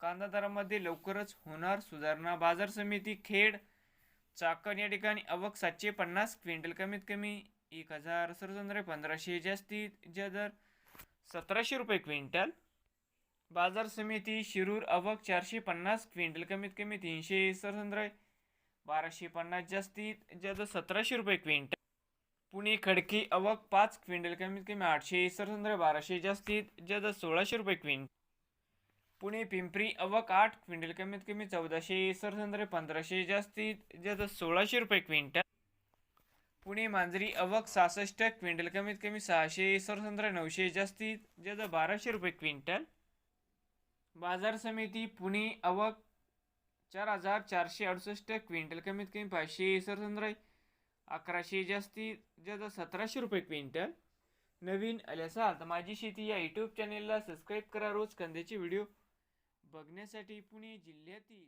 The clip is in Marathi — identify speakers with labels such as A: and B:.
A: कांदा दरामध्ये लवकरच होणार सुधारणा. बाजार समिती खेड चाकण या ठिकाणी अवक सातशे पन्नास क्विंटल कमीत कमी एक हजार सरसंद्रे पंधराशे जास्तीत ज्या दर सतराशे रुपये क्विंटल. बाजार समिती शिरूर अवक चारशे पन्नास क्विंटल कमीत कमी तीनशे सरसंद्रे बाराशे पन्नास जास्तीत ज्या दर सतराशे रुपये क्विंटल. पुणे खडकी अवक पाच क्विंटल कमीत कमी आठशे सरसंद्रे बाराशे जास्तीत ज्या दर सोळाशे रुपये क्विंटल. पुणे पिंपरी अवक आठ क्विंटल कमीत कमी चौदाशे सरसंद्रे पंधराशे जास्तीत जास्त सोळाशे रुपये क्विंटल. पुणे मांजरी अवक सहासष्ट क्विंटल कमीत कमी सहाशे सरसंद्रे नऊशे जास्तीत ज्याचं बाराशे रुपये क्विंटल. बाजार समिती पुणे अवक चार हजार चारशे अडुसष्ट क्विंटल कमीत कमी पाचशे सरसंद्रे अकराशे जास्तीत ज्याचं सतराशे रुपये क्विंटल. नवीन आले असाल तर माझी शेती या यूट्यूब चॅनेलला सबस्क्राईब करा. रोज कांद्याचे व्हिडिओ बघण्यासाठी पुणे जिल्ह्यातील